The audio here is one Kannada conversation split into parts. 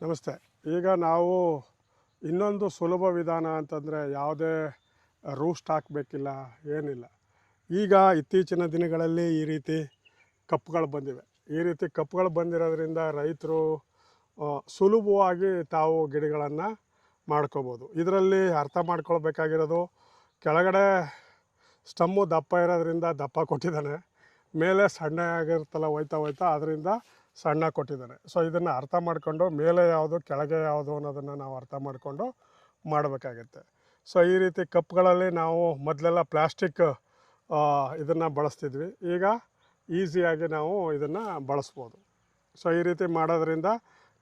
ನಮಸ್ತೆ. ಈಗ ನಾವು ಇನ್ನೊಂದು ಸುಲಭ ವಿಧಾನ ಅಂತಂದರೆ ಯಾವುದೇ ರೂಸ್ಟ್ ಹಾಕಬೇಕಿಲ್ಲ, ಏನಿಲ್ಲ. ಈಗ ಇತ್ತೀಚಿನ ದಿನಗಳಲ್ಲಿ ಈ ರೀತಿ ಕಪ್ಗಳು ಬಂದಿವೆ. ಈ ರೀತಿ ಕಪ್ಗಳು ಬಂದಿರೋದ್ರಿಂದ ರೈತರು ಸುಲಭವಾಗಿ ತಾವು ಗಿಡಗಳನ್ನು ಮಾಡ್ಕೋಬೋದು. ಇದರಲ್ಲಿ ಅರ್ಥ ಮಾಡ್ಕೊಳ್ಬೇಕಾಗಿರೋದು, ಕೆಳಗಡೆ ಸ್ಟಮ್ಮು ದಪ್ಪ ಇರೋದ್ರಿಂದ ದಪ್ಪ ಕೊಟ್ಟಿದ್ದಾನೆ, ಮೇಲೆ ಸಣ್ಣ ಆಗಿರ್ತಲ್ಲ ಹೋಯ್ತಾ ಹೋಯ್ತಾ, ಅದರಿಂದ ಸಣ್ಣ ಕೊಟ್ಟಿದ್ದಾನೆ. ಸೊ ಇದನ್ನು ಅರ್ಥ ಮಾಡಿಕೊಂಡು ಮೇಲೆ ಯಾವುದು ಕೆಳಗೆ ಯಾವುದು ಅನ್ನೋದನ್ನು ನಾವು ಅರ್ಥ ಮಾಡಿಕೊಂಡು ಮಾಡಬೇಕಾಗತ್ತೆ. ಸೊ ಈ ರೀತಿ ಕಪ್ಗಳಲ್ಲಿ ನಾವು ಮೊದಲೆಲ್ಲ ಪ್ಲ್ಯಾಸ್ಟಿಕ್ ಇದನ್ನು ಬಳಸ್ತಿದ್ವಿ. ಈಗ ಈಸಿಯಾಗಿ ನಾವು ಇದನ್ನು ಬಳಸ್ಬೋದು. ಸೊ ಈ ರೀತಿ ಮಾಡೋದ್ರಿಂದ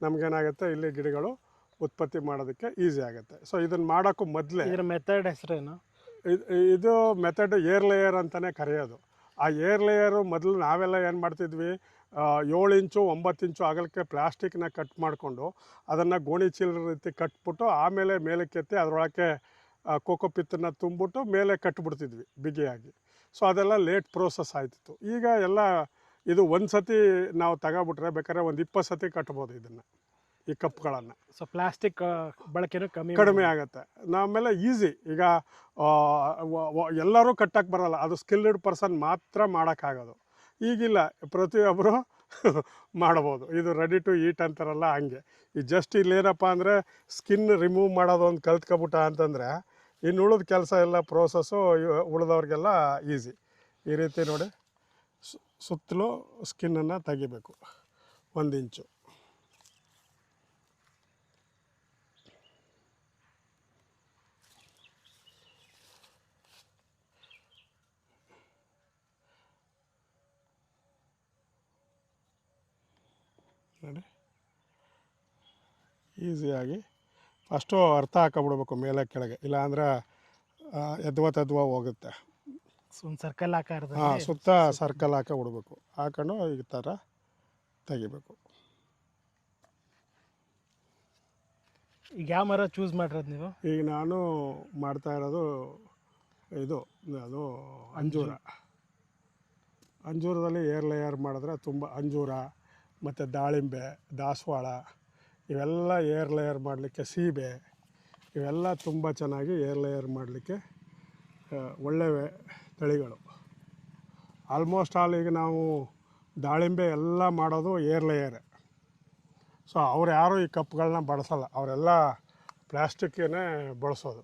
ನಮಗೇನಾಗುತ್ತೆ ಇಲ್ಲಿ ಗಿಡಗಳು ಉತ್ಪತ್ತಿ ಮಾಡೋದಕ್ಕೆ ಈಸಿ ಆಗುತ್ತೆ. ಸೊ ಇದನ್ನು ಮಾಡೋಕ್ಕೂ ಮೊದಲೇ ಇದರ ಮೆಥಡ್ ಹೆಸರೇನು? ಇದ್- ಇದು ಮೆಥಡ್ ಏರ್ ಲೇಯರ್ ಅಂತಲೇ ಕರೆಯೋದು. ಆ ಏರ್ ಲೇಯರು ಮೊದಲು ನಾವೆಲ್ಲ ಏನು ಮಾಡ್ತಿದ್ವಿ ಏಳು ಇಂಚು ಒಂಬತ್ತು ಇಂಚು ಅಗಲಕ್ಕೆ ಪ್ಲಾಸ್ಟಿಕ್ನ ಕಟ್ ಮಾಡಿಕೊಂಡು ಅದನ್ನು ಗೋಣಿ ಚೀಲ ರೀತಿ ಕಟ್ಬಿಟ್ಟು ಆಮೇಲೆ ಮೇಲಕ್ಕೆತ್ತಿ ಅದರೊಳಕ್ಕೆ ಕೋಕೋ ಪಿತ್ತನ್ನು ತುಂಬಿಟ್ಟು ಮೇಲೆ ಕಟ್ಬಿಡ್ತಿದ್ವಿ ಬಿಗಿಯಾಗಿ. ಸೊ ಅದೆಲ್ಲ ಲೇಟ್ ಪ್ರೋಸೆಸ್ ಆಯ್ತಿತ್ತು. ಈಗ ಎಲ್ಲ ಇದು ಒಂದು ಸತಿ ನಾವು ತಗೋಬಿಟ್ರೆ ಬೇಕಾದ್ರೆ ಒಂದು ಇಪ್ಪತ್ತು ಸತಿ ಕಟ್ಬೋದು ಇದನ್ನು. ಈ ಕಪ್ಗಳನ್ನು ಸೊ ಪ್ಲಾಸ್ಟಿಕ್ ಬಳಕೆನೂ ಕಮ್ಮಿ ಕಡಿಮೆ ಆಗುತ್ತೆ. ಆಮೇಲೆ ಈಸಿ. ಈಗ ಎಲ್ಲರೂ ಕಟ್ಟಕ್ಕೆ ಬರಲ್ಲ. ಅದು ಸ್ಕಿಲ್ಡ್ ಪರ್ಸನ್ ಮಾತ್ರ ಮಾಡೋಕ್ಕಾಗೋದು. ಈಗಿಲ್ಲ. ಪ್ರತಿಯೊಬ್ಬರು ಮಾಡ್ಬೋದು. ಇದು ರೆಡಿ ಟು ಈಟ್ ಅಂತಾರಲ್ಲ ಹಂಗೆ. ಈ ಜಸ್ಟ್ ಇಲ್ಲೇನಪ್ಪ ಅಂದರೆ ಸ್ಕಿನ್ ರಿಮೂವ್ ಮಾಡೋದು ಒಂದು ಕಲ್ತ್ಕೊಬಿಟ್ಟ ಅಂತಂದರೆ ಇನ್ನು ಉಳಿದ ಕೆಲಸ ಎಲ್ಲ ಪ್ರೋಸೆಸ್ಸು ಉಳಿದವ್ರಿಗೆಲ್ಲ ಈಸಿ. ಈ ರೀತಿ ನೋಡಿ ಸು- ಸುತ್ತಲೂ ಸ್ಕಿನ್ನನ್ನು ತೆಗಿಬೇಕು. ಒಂದು ಇಂಚು. ನೋಡಿ. ಈಸಿಯಾಗಿ ಫಸ್ಟು ಅರ್ಥ ಹಾಕೊಬಿಡ್ಬೇಕು ಮೇಲೆ ಕೆಳಗೆ. ಇಲ್ಲಾಂದ್ರೆ ಎದ್ವ ತದ್ವ ಹೋಗುತ್ತೆ. ಸರ್ಕಲ್ ಸರ್ಕಲ್ ಹಾಂ ಸುತ್ತ ಸರ್ಕಲ್ ಹಾಕಿ ಬಿಡ್ಬೇಕು ಹಾಕೊಂಡು ಈ ಥರ ತೆಗಿಬೇಕು. ಈಗ ಯಾವ ಮರ ಚೂಸ್ ಮಾಡಿರೋದು ನೀವು? ಈಗ ನಾನು ಮಾಡ್ತಾ ಇರೋದು ಇದು ಅದು ಅಂಜೂರ. ಅಂಜೂರದಲ್ಲಿ ಏರ್ ಲೇಯರ್ ಮಾಡಿದ್ರೆ ತುಂಬ ಅಂಜೂರ. ಮತ್ತು ದಾಳಿಂಬೆ, ದಾಸವಾಳ, ಇವೆಲ್ಲ ಏರ್ ಲೇಯರ್ ಮಾಡಲಿಕ್ಕೆ ಸೀಬೆ, ಇವೆಲ್ಲ ತುಂಬ ಚೆನ್ನಾಗಿ ಏರ್ ಲೇಯರ್ ಮಾಡಲಿಕ್ಕೆ ಒಳ್ಳೆಯ ತಳಿಗಳು. ಆಲ್ಮೋಸ್ಟ್ ಆಲ್ ಈಗ ನಾವು ದಾಳಿಂಬೆ ಎಲ್ಲ ಮಾಡೋದು ಏರ್ ಲೇಯರ್ ಸೊ ಅವ್ರು ಯಾರೂ ಈ ಕಪ್ಗಳನ್ನ ಬಳಸಲ್ಲ. ಅವರೆಲ್ಲ ಪ್ಲ್ಯಾಸ್ಟಿಕ್ಕೇ ಬಳಸೋದು.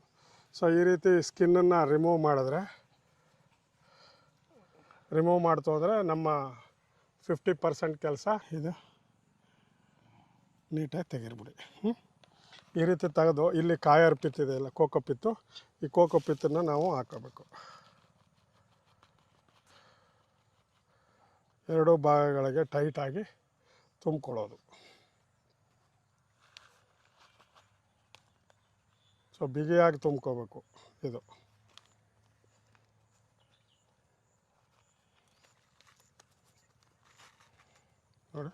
ಸೊ ಈ ರೀತಿ ಸ್ಕಿನ್ನನ್ನು ರಿಮೂವ್ ಮಾಡಿದ್ರೆ ರಿಮೂವ್ ಮಾಡ್ತೋದ್ರೆ ನಮ್ಮ ಫಿಫ್ಟಿ ಪರ್ಸೆಂಟ್ ಕೆಲಸ ಇದು. ನೀಟಾಗಿ ತೆಗಿರ್ಬಿಡಿ ಹ್ಮ್? ಈ ರೀತಿ ತೆಗೆದು ಇಲ್ಲಿ ಕಾಯರ್ ಪಿತ್ತಿದೆ ಇಲ್ಲ ಕೋಕೋ ಪಿತ್ತು. ಈ ಕೋಕೋ ಪಿತ್ತನ್ನು ನಾವು ಹಾಕೋಬೇಕು. ಎರಡೂ ಭಾಗಗಳಿಗೆ ಟೈಟಾಗಿ ತುಂಬಿಕೊಳ್ಳೋದು. ಸೊ ಬಿಗಿಯಾಗಿ ತುಂಬ್ಕೋಬೇಕು ಇದು. ನೋಡಿ.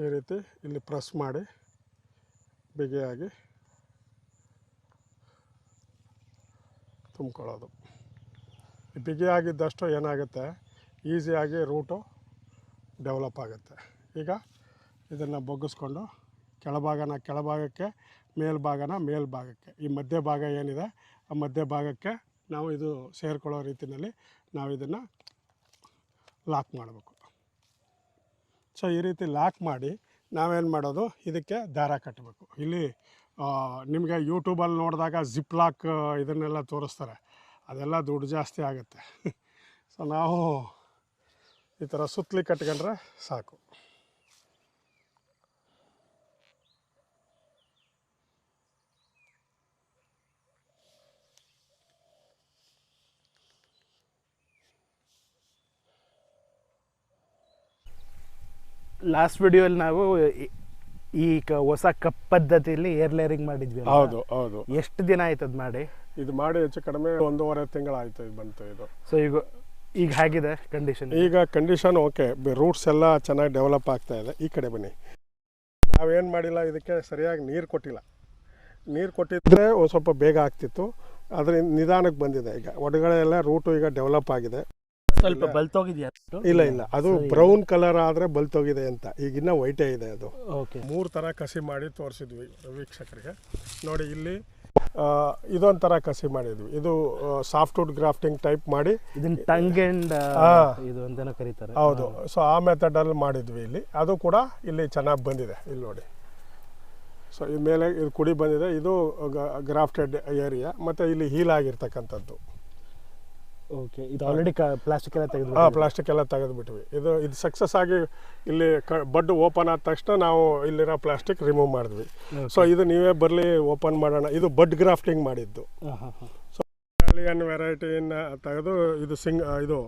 ಈ ರೀತಿ ಇಲ್ಲಿ ಪ್ರೆಸ್ ಮಾಡಿ ಬಿಗಿಯಾಗಿ ತುಂಬ್ಕೊಳ್ಳೋದು. ಬಿಗಿಯಾಗಿದ್ದಷ್ಟು ಏನಾಗುತ್ತೆ? ಈಸಿಯಾಗಿ ರೂಟು ಡೆವಲಪ್ ಆಗುತ್ತೆ. ಈಗ ಇದನ್ನು ಬೊಗ್ಗಿಸ್ಕೊಂಡು ಕೆಳಭಾಗನ ಕೆಳಭಾಗಕ್ಕೆ, ಮೇಲ್ಭಾಗನ ಮೇಲ್ಭಾಗಕ್ಕೆ. ಈ ಮಧ್ಯ ಭಾಗ ಏನಿದೆ? ಆ ಮಧ್ಯ ಭಾಗಕ್ಕೆ ನಾವು ಇದು ಸೇರಿಕೊಳ್ಳೋ ರೀತಿಯಲ್ಲಿ ನಾವು ಇದನ್ನು ಲಾಕ್ ಮಾಡಬೇಕು. ಸೊ ಈ ರೀತಿ ಲಾಕ್ ಮಾಡಿ ನಾವೇನು ಮಾಡೋದು? ಇದಕ್ಕೆ ದಾರ ಕಟ್ಟಬೇಕು ಇಲ್ಲಿ ನಿಮಗೆ ಯೂಟ್ಯೂಬಲ್ಲಿ ನೋಡಿದಾಗ ಜಿಪ್ ಲಾಕ್ ಇದನ್ನೆಲ್ಲ ತೋರಿಸ್ತಾರೆ. ಅದೆಲ್ಲ ದುಡ್ಡು ಜಾಸ್ತಿ ಆಗುತ್ತೆ. ಸೊ ನಾವು ಈ ಥರ ಸುತ್ತಲಿ ಕಟ್ಕೊಂಡ್ರೆ ಸಾಕು. ಲಾಸ್ಟ್ ವಿಡಿಯೋಲಿ ನಾವು ಈ- ಹೊಸ ಕಪ್ ಪದ್ಧತಿಯಲ್ಲಿ ಏರ್ ಲೇರಿಂಗ್ ಮಾಡಿದ್ವಿ ಹೌದು ಹೌದು. ಎಷ್ಟು ದಿನ ಆಯ್ತು ಅದು ಮಾಡಿ? ಇದು ಮಾಡಿ ಹೆಚ್ಚು ಕಡಿಮೆ ಒಂದೂವರೆ ತಿಂಗಳಾಯ್ತು ಇದು ಬಂತು ಇದು. ಸೊ ಈಗ ಈಗ ಹೇಗಿದೆ ಕಂಡೀಷನ್ ಈಗ ಕಂಡೀಷನ್ ಓಕೆ ರೂಟ್ಸ್ ಎಲ್ಲ ಚೆನ್ನಾಗಿ ಡೆವಲಪ್ ಆಗ್ತಾ ಇದೆ. ಈ ಕಡೆ ಬನ್ನಿ. ನಾವೇನು ಮಾಡಿಲ್ಲ ಇದಕ್ಕೆ ಸರಿಯಾಗಿ ನೀರು ಕೊಟ್ಟಿಲ್ಲ. ನೀರು ಕೊಟ್ಟಿದ್ರೆ ಒಂದು ಸ್ವಲ್ಪ ಬೇಗ ಆಗ್ತಿತ್ತು. ಅದರಿಂದ ನಿಧಾನಕ್ಕೆ ಬಂದಿದೆ ಈಗ. ಒಳಗಡೆ ಎಲ್ಲ ರೂಟು ಈಗ ಡೆವಲಪ್ ಆಗಿದೆ. ಸ್ವಲ್ಪ ಬಲ್ತೋಗಿದೆಯಾ ಇಲ್ಲ ಇಲ್ಲ. ಅದು ಬ್ರೌನ್ ಕಲರ್ ಆದರೆ ಬಲ್ತೋಗಿದೆ ಅಂತ. ಈಗಿನ್ನ ವೈಟೇ ಇದೆ ಅದು. ಓಕೆ. ಮೂರು ಥರ ಕಸಿ ಮಾಡಿ ತೋರಿಸಿದ್ವಿ ವೀಕ್ಷಕರಿಗೆ. ನೋಡಿ ಇಲ್ಲಿ ಇದೊಂಥರ ಕಸಿ ಮಾಡಿದ್ವಿ. ಇದು ಸಾಫ್ಟ್ವುಡ್ ಗ್ರಾಫ್ಟಿಂಗ್ ಟೈಪ್ ಮಾಡಿ ಇದನ್ನ ಟಂಗ್ ಅಂಡ್ ಹಾ. ಇದು ಅಂತಾನೆ ಕರೀತಾರೆ. ಹೌದು. ಸೊ ಆ ಮೆಥಡಲ್ಲಿ ಮಾಡಿದ್ವಿ ಇಲ್ಲಿ. ಅದು ಕೂಡ ಇಲ್ಲಿ ಚೆನ್ನಾಗಿ ಬಂದಿದೆ. ಇಲ್ಲಿ ನೋಡಿ. ಸೊ ಈ ಮೇಲೆ ಇದು ಕುಡಿ ಬಂದಿದೆ. ಇದು ಗ್ರಾಫ್ಟೆಡ್ ಏರಿಯಾ ಮತ್ತು ಇಲ್ಲಿ ಹೀಲ್ ಆಗಿರ್ತಕ್ಕಂಥದ್ದು. ಓಕೆ ಇದು ಆಲ್ರೆಡಿ ಪ್ಲಾಸ್ಟಿಕ್ ಎಲ್ಲ ತೆಗೆದು ಹಾಂ ಪ್ಲಾಸ್ಟಿಕ್ ಎಲ್ಲ ತೆಗೆದುಬಿಟ್ವಿ. ಇದು ಇದು ಸಕ್ಸಸ್ ಆಗಿ ಇಲ್ಲಿ ಕ ಬಡ್ ಓಪನ್ ಆದ ತಕ್ಷಣ ನಾವು ಇಲ್ಲಿರೋ ಪ್ಲಾಸ್ಟಿಕ್ ರಿಮೂವ್ ಮಾಡಿದ್ವಿ. ಸೊ ಇದು ನೀವೇ ಬರಲಿ ಓಪನ್ ಮಾಡೋಣ. ಇದು ಬಡ್ ಗ್ರಾಫ್ಟಿಂಗ್ ಮಾಡಿದ್ದು. ಸೊ ಇಟಾಲಿಯನ್ ವೆರೈಟಿಯನ್ನು ತೆಗೆದು ಇದು ಸಿಂಗ್ ಇದು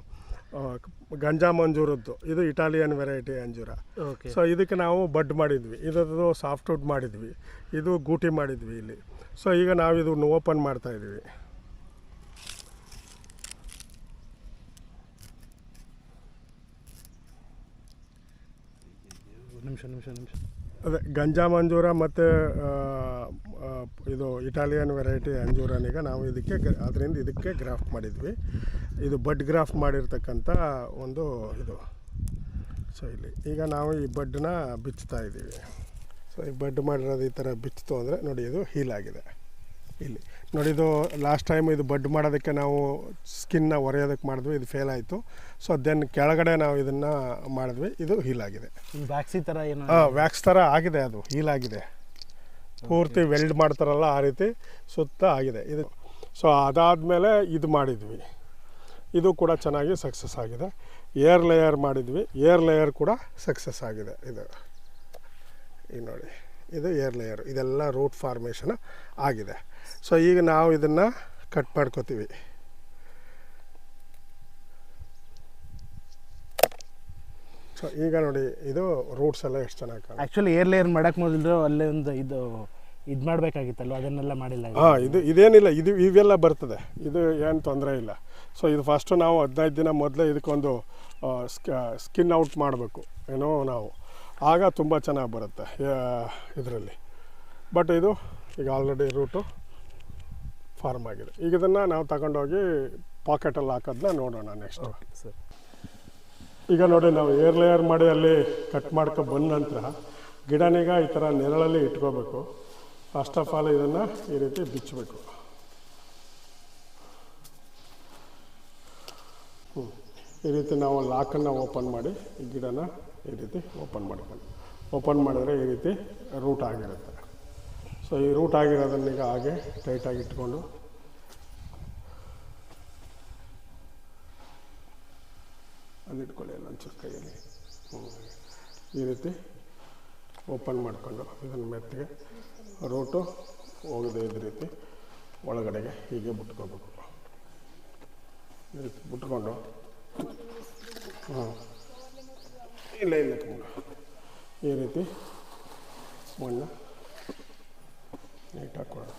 ಗಂಜಾ ಮಂಜೂರದ್ದು. ಇದು ಇಟಾಲಿಯನ್ ವೆರೈಟಿ ಅಂಜೂರ. ಸೊ ಇದಕ್ಕೆ ನಾವು ಬಡ್ ಮಾಡಿದ್ವಿ. ಇದರದ್ದು ಸಾಫ್ಟ್ವುಡ್ ಮಾಡಿದ್ವಿ. ಇದು ಗೂಟಿ ಮಾಡಿದ್ವಿ ಇಲ್ಲಿ. ಸೊ ಈಗ ನಾವು ಇದನ್ನು ಓಪನ್ ಮಾಡ್ತಾ ಇದ್ದೀವಿ ನಿಮಿಷ ನಿಮಿಷ ನಿಮಿಷ. ಅದೇ, ಗಂಜಾ ಮಂಜೂರ ಮತ್ತು ಇದು ಇಟಾಲಿಯನ್ ವೆರೈಟಿ ಅಂಜೂರನೀಗ ನಾವು ಇದಕ್ಕೆ ಅದರಿಂದ ಇದಕ್ಕೆ ಗ್ರಾಫ್ಟ್ ಮಾಡಿದ್ವಿ. ಇದು ಬಡ್ ಗ್ರಾಫ್ಟ್ ಮಾಡಿರ್ತಕ್ಕಂಥ ಒಂದು ಇದು. ಸೊ ಇಲ್ಲಿ ಈಗ ನಾವು ಈ ಬಡ್ಡನ್ನ ಬಿಚ್ಚುತ್ತಾ ಇದ್ದೀವಿ ಸೊ ಈ ಬಡ್ ಮಾಡಿರೋದು ಈ ಥರ ಬಿಚ್ಚಿತು ಅಂದರೆ ನೋಡಿ, ಇದು ಹೀಲ್ ಆಗಿದೆ. ಇಲ್ಲಿ. ನೋಡಿ ಇದು ಲಾಸ್ಟ್ ಟೈಮ್ ಇದು ಬಡ್ ಮಾಡೋದಕ್ಕೆ ನಾವು ಸ್ಕಿನ್ನ ಒರೆಯೋದಕ್ಕೆ ಮಾಡಿದ್ವಿ ಇದು ಫೇಲ್ ಆಯಿತು. ಸೊ ದೆನ್ ಕೆಳಗಡೆ ನಾವು ಇದನ್ನು ಮಾಡಿದ್ವಿ ಇದು ಹೀಲ್ ಆಗಿದೆ. ವ್ಯಾಕ್ಸಿ ಥರ ಏನು ಹಾಂ ವ್ಯಾಕ್ಸ್ ಥರ ಆಗಿದೆ ಅದು ಹೀಲ್ ಆಗಿದೆ. ಪೂರ್ತಿ ವೆಲ್ಡ್ ಮಾಡ್ತಾರಲ್ಲ ಆ ರೀತಿ ಸುತ್ತ ಆಗಿದೆ. ಇದು ಸೊ ಅದಾದಮೇಲೆ ಇದು ಮಾಡಿದ್ವಿ. ಇದು ಕೂಡ ಚೆನ್ನಾಗಿ ಸಕ್ಸಸ್ ಆಗಿದೆ. ಏರ್ ಲೇಯರ್ ಮಾಡಿದ್ವಿ. ಏರ್ ಲೇಯರ್ ಕೂಡ ಸಕ್ಸಸ್ ಆಗಿದೆ ಇದು. ಈಗ ನೋಡಿ. ಇದು ಏರ್ ಲೇಯರ್ ಇದೆಲ್ಲ ರೂಟ್ ಫಾರ್ಮೇಷನ್ ಆಗಿದೆ. ಸೊ ಈಗ ನಾವು ಇದನ್ನು ಕಟ್ ಮಾಡ್ಕೋತೀವಿ. ಸೊ ಈಗ ನೋಡಿ ಇದು ರೂಟ್ಸ್ ಎಲ್ಲ ಎಷ್ಟು ಚೆನ್ನಾಗಿ ಆ್ಯಕ್ಚುಲಿ ಏರ್ ಲೇಯರ್ ಮಾಡಕ್ಕೆ ಮೊದಲು ಅಲ್ಲೇ ಒಂದು ಇದು ಇದು ಮಾಡಬೇಕಾಗಿತ್ತಲ್ವ? ಅದನ್ನೆಲ್ಲ ಮಾಡಿಲ್ಲ. ಹಾಂ ಇದು ಇದೇನಿಲ್ಲ ಇದು ಇವೆಲ್ಲ ಬರ್ತದೆ. ಇದು ಏನು ತೊಂದರೆ ಇಲ್ಲ. ಸೊ ಇದು ಫಸ್ಟು ನಾವು ಹದಿನೈದು ದಿನ ಮೊದಲೇ ಇದಕ್ಕೊಂದು ಸ್ಕಿನ್ ಔಟ್ ಮಾಡಬೇಕು. ಏನೋ ನಾವು. ಆಗ ತುಂಬ ಚೆನ್ನಾಗಿ ಬರುತ್ತೆ. ಇದರಲ್ಲಿ. ಬಟ್ ಇದು ಈಗ ಆಲ್ರೆಡಿ ರೂಟು ಫಾರ್ಮ್ ಆಗಿದೆ. ಈಗ ಇದನ್ನು ನಾವು ತಗೊಂಡೋಗಿ ಪಾಕೆಟಲ್ಲಿ ಹಾಕೋದನ್ನ ನೋಡೋಣ ನೆಕ್ಸ್ಟ್ ಸರಿ. ಈಗ ನೋಡಿ ನಾವು ಏರ್ ಲೇಯರ್ ಮಾಡಿ ಅಲ್ಲಿ ಕಟ್ ಮಾಡ್ಕೊ ಬಂದ ನಂತರ ಗಿಡನೀಗ ಈ ಥರ ನೆರಳಲ್ಲಿ ಇಟ್ಕೋಬೇಕು. ಫಸ್ಟ್ ಆಫ್ ಆಲ್ ಇದನ್ನು ಈ ರೀತಿ ಬಿಚ್ಚಬೇಕು ಹ್ಞೂ ಈ ರೀತಿ ನಾವು ಲಾಕನ್ನು ಓಪನ್ ಮಾಡಿ ಈ ಗಿಡನ ಈ ರೀತಿ ಓಪನ್ ಮಾಡ್ಕೊಂಡು ಓಪನ್ ಮಾಡಿದರೆ ಈ ರೀತಿ ರೂಟ್ ಆಗಿರುತ್ತೆ. ಸೊ ಈ ರೂಟ್ ಆಗಿರೋದನ್ನ ಈಗ ಹಾಗೆ ಟೈಟಾಗಿ ಇಟ್ಕೊಂಡು ಅಲ್ಲಿ ಇಟ್ಕೊಳ್ಳಿ ಎಲ್ಲ ಒಂಚೂರು ಕೈಯಲ್ಲಿ. ಈ ರೀತಿ ಓಪನ್ ಮಾಡಿಕೊಂಡು ಇದನ್ನು ಮೆತ್ತಿಗೆ ರೂಟು ಹೋಗದೆ ಇದ್ದ ರೀತಿ ಒಳಗಡೆಗೆ ಹೀಗೆ ಬಿಟ್ಕೋಬೇಕು. ಈ ರೀತಿ ಬಿಟ್ಕೊಂಡು ಹಾಂ ಇಲ್ಲ ಇಲ್ಲ ಈ ರೀತಿ ಮಣ್ಣು ನೀಟಾಗಿ ಕೊಡೋದು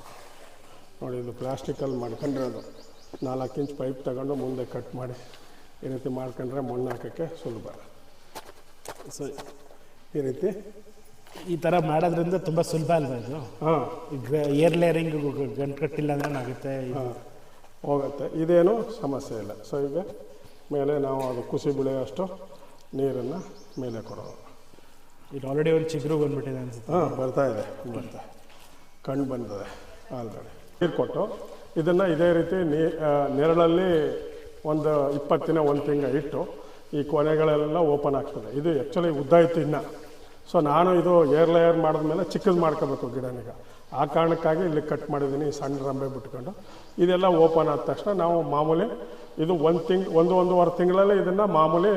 ನೋಡಿ ಇದು ಪ್ಲಾಸ್ಟಿಕಲ್ಲಿ ಮಾಡ್ಕೊಂಡಿರೋದು ನಾಲ್ಕು ಇಂಚ್ ಪೈಪ್ ತಗೊಂಡು ಮುಂದೆ ಕಟ್ ಮಾಡಿ ಈ ರೀತಿ ಮಾಡ್ಕೊಂಡ್ರೆ ಮಣ್ಣು ಹಾಕೋಕ್ಕೆ ಸುಲಭ. ಸೊ ಈ ರೀತಿ ಈ ಥರ ಮಾಡೋದ್ರಿಂದ ತುಂಬ ಸುಲಭ ಅಲ್ವಾ ಇದು? ಹಾಂ. ಈಗ ಏರ್ ಲೇಯರಿಂಗ್ ಗಂಟು ಕಟ್ಟಿಲ್ಲ ಅಂದ್ರೆ ಆಗುತ್ತೆ ಹೋಗುತ್ತೆ. ಇದೇನು ಸಮಸ್ಯೆ ಇಲ್ಲ. ಸೊ ಈಗ ಮೇಲೆ ನಾವು ಅದು ಕುಸಿ ಬೆಳೆಯೋಷ್ಟು ನೀರನ್ನು ಮೇಲೆ ಕೊಡೋದು ಇದು ಆಲ್ರೆಡಿ ಒಂದು ಚಿಗುರು ಬಂದ್ಬಿಟ್ಟಿದೆ ಅನ್ಸುತ್ತೆ. ಹಾಂ ಬರ್ತಾ ಇದೆ ಬರ್ತಾ ಕಣ್ಣು ಬಂದಿದೆ ಆಲ್ರೆಡಿ. ನೀರು ಕೊಟ್ಟು ಇದನ್ನು ಇದೇ ರೀತಿ ನೀ ನೆರಳಲ್ಲಿ ಒಂದು ಇಪ್ಪತ್ತು ದಿನ ಒಂದು ತಿಂಗಳು ಇಟ್ಟು ಈ ಕೊನೆಗಳೆಲ್ಲ ಓಪನ್ ಆಗ್ತದೆ. ಇದು ಆ್ಯಕ್ಚುಲಿ ಉದ್ದ ಇತ್ತು ಇನ್ನು. ಸೊ ನಾನು ಇದು ಏರ್ ಲೇಯರ್ ಮಾಡಿದ್ಮೇಲೆ ಚಿಕ್ಕದು ಮಾಡ್ಕೋಬೇಕು ಗಿಡನೀಗ. ಆ ಕಾರಣಕ್ಕಾಗಿ ಇಲ್ಲಿ ಕಟ್ ಮಾಡಿದ್ದೀನಿ ಸಣ್ಣ ರಂಬೆ ಬಿಟ್ಕೊಂಡು. ಇದೆಲ್ಲ ಓಪನ್ ಆದ ತಕ್ಷಣ ನಾವು ಮಾಮೂಲಿ ಇದು ಒಂದು ತಿಂಗ್ ಒಂದು ಒಂದೂವರೆ ತಿಂಗಳಲ್ಲೇ ಇದನ್ನು ಮಾಮೂಲಿ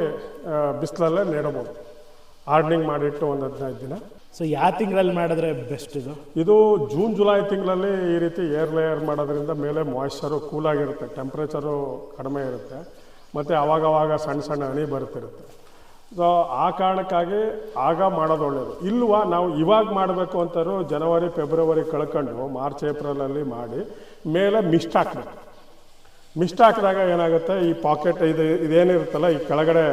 ಬಿಸಿಲಲ್ಲೇ ನೆಡಬೋದು ಹಾರ್ಡ್ನಿಂಗ್ ಮಾಡಿಟ್ಟು ಒಂದು ಹದಿನೈದು ದಿನ. ಸೊ ಯಾವ ತಿಂಗಳಲ್ಲಿ ಮಾಡಿದ್ರೆ ಬೆಸ್ಟ್ ಇದು? ಇದು ಜೂನ್ ಜುಲೈ ತಿಂಗಳಲ್ಲಿ ಈ ರೀತಿ ಏರ್ ಲೇಯರ್ ಮಾಡೋದ್ರಿಂದ ಮೇಲೆ ಮಾಯ್ಶ್ಚರು ಕೂಲಾಗಿರುತ್ತೆ ಟೆಂಪ್ರೇಚರು ಕಡಿಮೆ ಇರುತ್ತೆ ಮತ್ತು ಆವಾಗವಾಗ ಸಣ್ಣ ಸಣ್ಣ ಹನಿ ಬರ್ತಿರುತ್ತೆ. ಸೊ, ಆ ಕಾರಣಕ್ಕಾಗಿ ಆಗ ಮಾಡೋದು ಒಳ್ಳೆಯದು ಇಲ್ವಾ ನಾವು ಇವಾಗ ಮಾಡಬೇಕು ಅಂತಾರು ಜನವರಿ, ಫೆಬ್ರವರಿ ಕಳ್ಕೊಂಡು ಮಾರ್ಚ್, ಏಪ್ರಿಲಲ್ಲಿ ಮಾಡಿ ಮೇಲೆ ಮಿಸ್ಟ್ ಹಾಕ್ಬೇಕು. ಮಿಸ್ಟ್ ಹಾಕಿದಾಗ ಏನಾಗುತ್ತೆ, ಈ ಪಾಕೆಟ್ ಇದು, ಇದೇನಿರುತ್ತಲ್ಲ, ಈ ಕೆಳಗಡೆ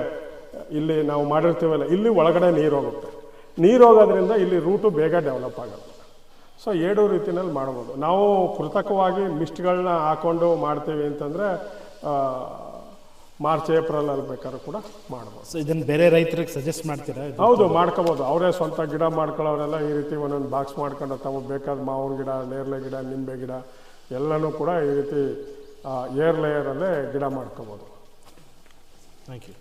ಇಲ್ಲಿ ನಾವು ಮಾಡಿರ್ತೀವಲ್ಲ, ಇಲ್ಲಿ ಒಳಗಡೆ ನೀರು ಹೋಗುತ್ತೆ. ನೀರು ಹೋಗೋದ್ರಿಂದ ಇಲ್ಲಿ ರೂಟು ಬೇಗ ಡೆವಲಪ್ ಆಗುತ್ತೆ. ಸೊ, ಎರಡು ರೀತಿಯಲ್ಲಿ ಮಾಡ್ಬೋದು. ನಾವು ಕೃತಕವಾಗಿ ಮಿಸ್ಟ್ಗಳನ್ನ ಹಾಕ್ಕೊಂಡು ಮಾಡ್ತೀವಿ ಅಂತಂದರೆ ಮಾರ್ಚ್ ಏಪ್ರಿಲಲ್ಲಿ ಬೇಕಾದ್ರೂ ಕೂಡ ಮಾಡ್ಬೋದು. ಸೊ ಇದನ್ನು ಬೇರೆ ರೈತರಿಗೆ ಸಜೆಸ್ಟ್ ಮಾಡ್ತೀರಾ? ಹೌದು ಮಾಡ್ಕೋಬೋದು. ಅವರೇ ಸ್ವಂತ ಗಿಡ ಮಾಡ್ಕೊಳ್ಳೋರೆಲ್ಲ ಈ ರೀತಿ ಒಂದೊಂದು ಬಾಕ್ಸ್ ಮಾಡ್ಕೊಂಡು ತಾವು ಬೇಕಾದ ಮಾವಿನ ಗಿಡ ನೇರಳೆ ಗಿಡ ನಿಂಬೆ ಗಿಡ ಎಲ್ಲನೂ ಕೂಡ ಈ ರೀತಿ ಏರ್ ಲೇಯರಲ್ಲೇ ಗಿಡ ಮಾಡ್ಕೋಬೋದು. Thank you